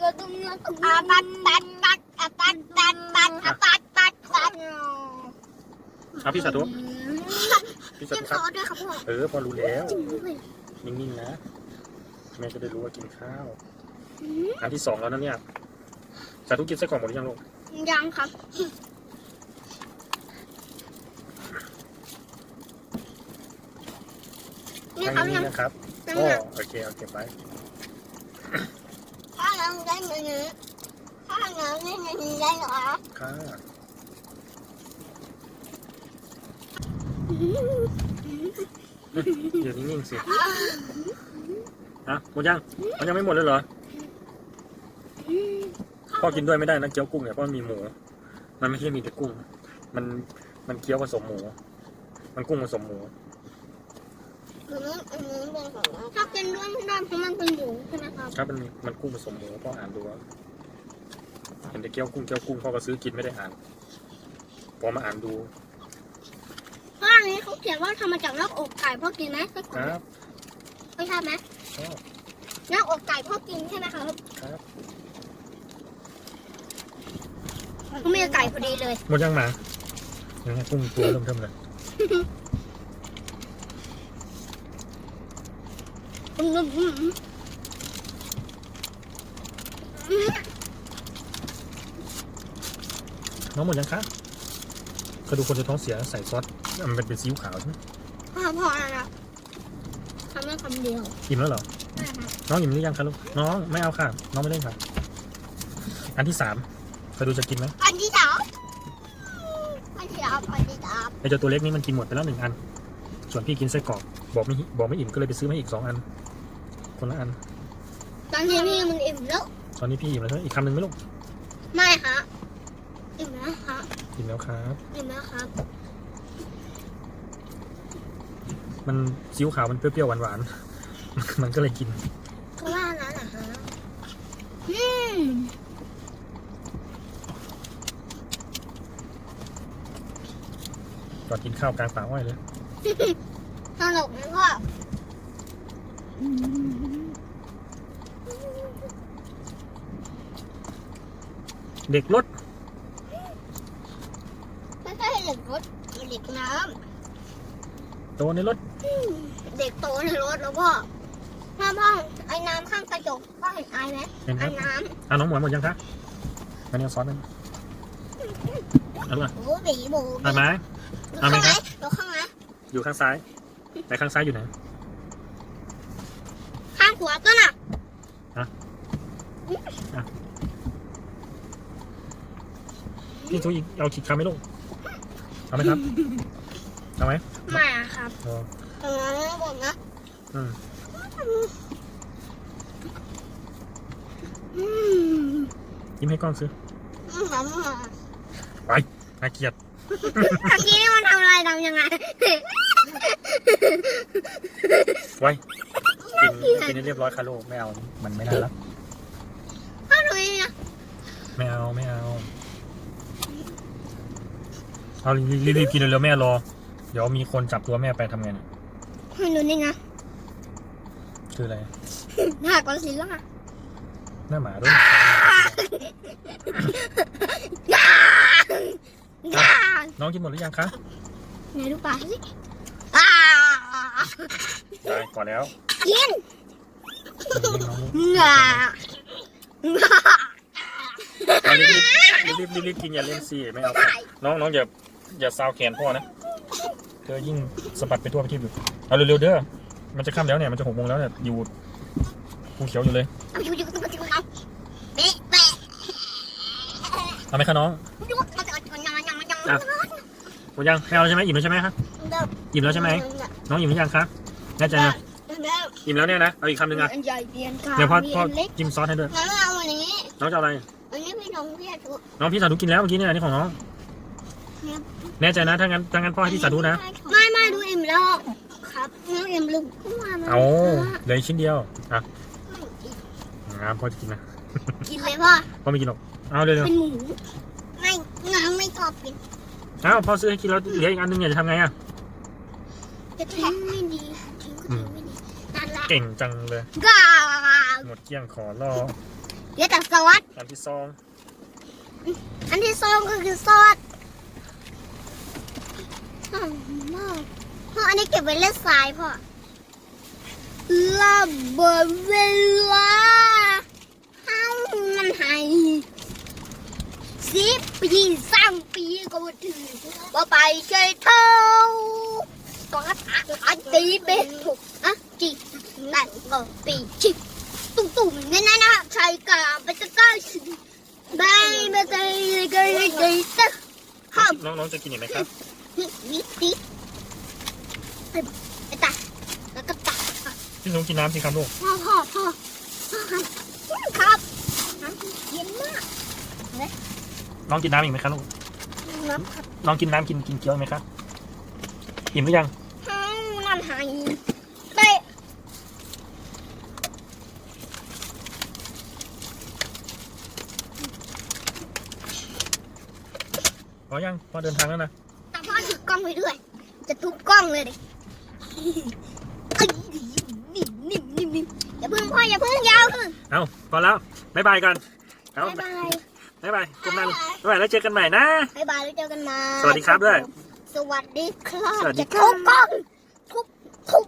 เราต้องเราต้องอาปัดปัดปัดอาปัดปัดปัดอาปัดปัดปัดเอาพี่สาธุพี่สาเตรียธุมคซรับอสด้วยครับพ่อเออพอรู้แล้ว นิ่งๆนะ แม่จะได้รู้ว่ากินข้าวอันที่สองแล้วนะเนี่ยสาธุกินไส้กรอกหมดหรือยังลูกยังครับนี่ทางครับ นี้ยังนะครับยังโอ้ยังโอเคเอาเก็บไว้ถ้าเราได้เงินนี้ถ้าเราได้เงินนี้ได้เหรอค่ะเดี๋ยวนิ่งๆสิฮะหมดยังมันยังไม่หมดเลยเหรอพ่อกินด้วยไม่ได้นะเกี๊ยวกุ้งเนี่ยเพราะมันมีหมู มันไม่ใช่มีแต่กุ้ง มันมันเกี๊ยวผสมหมู มันกุ้งผสมหมู อันนี้อันนี้เป็นของด้ากินด้วยไม่ได้เพราะมันเป็นหมูใช่ไหมครับครับมันมันกุ้งผสมหมูพ่ออ่านดูว่าเห็นแต่เกี๊ยวกุ้งเกี๊ยวกุ้งพ่อก็ซื้อกินไม่ได้อ่านพอมาอ่านดูเพราะอันนี้เขาเขียนว่าทำมาจากนอกอกไก่พ่อกินไหมส้กครับไม่ใช่ไหมชอบนอกอกไก่พ่อกินใช่ไหมครับครับเขามีไก่พอดีเลยหมดยังหมายังไงกุ้งตัวเริ่มเทิมเลย อืมอืมอืมอืม น้องหมดยังคะเคยดูคนจะท้องเสียใส่ซอสมันเป็นเป็นซีอิ๊วขาวใช่ไหมพอพ่อนะทำได้คำเดียวอิ่มแล้วเหรอใช่ครับน้องอิ่มหรือยังคะลูก น้องไม่เอาค่ะ น้องไม่เล่นค่ะ อันที่สามเคยดูจะกินไหมอันที่สองอันที่สามอันที่สามไอเจ้าตัวเล็กนี่มันกินหมดไปแล้วหนึ่งอัน ส่วนพี่กินไส้กรอกบอกไม่บอกไม่อิ่มก็เลยไปซื้อมาอีกสองอัน คนละอัน ตอนนี้พี่มันอิ่มแล้วตอนนี้พี่อิ่มแล้วใช่ไหมอีกคำหนึ่งไหมลูกไม่ฮะอิ่มแล้วครับอิ่มแล้วครับ อิ่มแล้วครับ มันซีอิ๊วขาวมันเปรี้ยวๆหวานๆ มันก็เลยกินก็ว่านั้นนะฮะอืมก่อนกินข้าวกลางป่าอ้อยเลย ตลกไหมพ่อ เด็กรถไม่ใช่เด็กรถเด็กน้โตในรถำเด็กโตในรถแล้วพ่อพ่อพ่อไอ้น้ำข้างกระจกพ่อเห็นไอ้ไหมเห็นคไอ้รับน้อะน้องหมวยหมดยังคะมาเนี่ยซอสนั่นเอาล่ะำโอ้บีบูเอาไหมดูเอาไหมข้างไหนครับดูข้างไหนอยู่ข้างซ้ายแต่ข้างซ้ายอยู่ไหน ข้างขวาต้นอะพี่ทุยเอาขีดคำไหมลูกเอาไหมครับเอาไหมไม่อะครับเอาเออผมนะอืมอืมยิ้มให้กล้องซื้ออืมอืมน่าเกลียดทางนี้นี่มันทำอะไรทำยังไงไว้ กินกินให้เรียบร้อยค่ะลูกไม่เอา มันไม่น่ารักพ่อหนูเองนะไม่เอาไม่เอา เอารีบๆกินเร็วๆแม่รอ เดี๋ยวมีคนจับตัวแม่ไปทำไงเนี่ยพ่อหนูนี่นะคืออะไร หน้ากอนสิล่ะหน้าหมาด้วยย่าย่าน้องกินหมดหรือยังคะ ไหนดูปลาสิอ่าได้ก่อนแล้ว กินน้องง่าเอารีบรีบรีบรีบกินอย่าเล่นซีไม่เอาค่ะน้องน้องอย่าอย่าซาวแขนพ่อนะเธอยิ่งสะบัดไปทั่วประเทศอยู่เอาเร็วๆเด้อมันจะค่ำแล้วเนี่ยมันจะหกโมงแล้วเนี่ยอยู่ภูเขียวอยู่เลยเอาอยู่อยู่อยู่อยู่เอาเป๊ะเป๊ะเอาไหมคะน้องอยู่มันจะมันยังยังยังอะหมดยังไม่เอาแล้วใช่ไหมอิ่มแล้วใช่ไหมคะอิ่มแล้วใช่ไหมน้องอิ่มหรือยังคะแน่ใจนะ อิ่มแล้วเนี่ยนะ เอาอีกคำหนึ่งอะอันใหญ่เรียนกลางเดี๋ยวพ่อมีพ่ออันเล็กจิ้มซอสให้ด้วย งั้นเอาอันนี้ น้องจะเอาอะไร อันนี้พี่น้องพี่ทุกน้องพี่สาธุกินแล้วเมื่อกี้เนี่ยอันนี้ของน้อง แน่ใจนะ ถ้างั้นถ้างั้นพ่อให้พี่สาธุนะ ไม่ไม่ดูอิ่มแล้ว ครับน้องอิ่มลูกมามาเอาเหลืออีกชิ้นเดียว อะงามพ่อจะกินนะ กินเลยพ่อ พ่อไม่กินหรอก เอาเร็วเป็นหมู ไม่น้องไม่ชอบกินๆเอาพ่อซื้อให้กินแล้วเหลืออีกอันหนึงเนี่ยจะทำไงอะ จะทิ้งไม่ดีทิ้งก็ทิ้งไม่ดีนั่นแหละ เก่งจังเลยกาหมดเกลี้ยงขอรอเดี๋ยวแต่ซอสอันที่สองอันที่สองก็คือซอสอืมพ่ออันนี้เก็บไว้เล่นทรายพ่อระเบิดเวลาเอ้ามันหายสิบปีสามปีก็มาถึงว่าไปใช่เท่าก็อัดตีเป็นถูกอะจีนั่น ก็ปีชิบตุ้มตุ่มๆนี่นะนะใช่กาไปตะก้าสิบายไม่ได้ก็ได้ตะห้ามน้องน้องจะกินอีกไหมครับนี่นี่นี่ไปไปตักแล้วก็ตักพี่หนูกินน้ำสิครับลูกพ่อพ่อพ่อพ่อครับครับน้ำเย็นมากน้องกินน้ำอีกไหมครับลูกน้ำครับน้องกินน้ำกินกินเกี๊ยวไหมครับอิ่มหรือยังห้องน้ำหายไป พอยังพอเดินทางแล้วนะแต่พ่อถือกล้องไปด้วย จะทุบกล้องเลยดิเอ้ยนิ่มนิ่มนิ่มนิ่มอย่าเพิ่งพ่ออย่าเพิ่งยาวเพิ่งเอาพอแล้วบ๊ายบายก่อนเอาบ๊ายบายบ๊ายบายกลมนั้นบ๊ายบายแล้วเจอกันใหม่นะบ๊ายบายแล้วเจอกันใหมาสวัสดีครับด้วย สวัสดีครับสวัสดีจะครับทุบกล้องทุบทุบ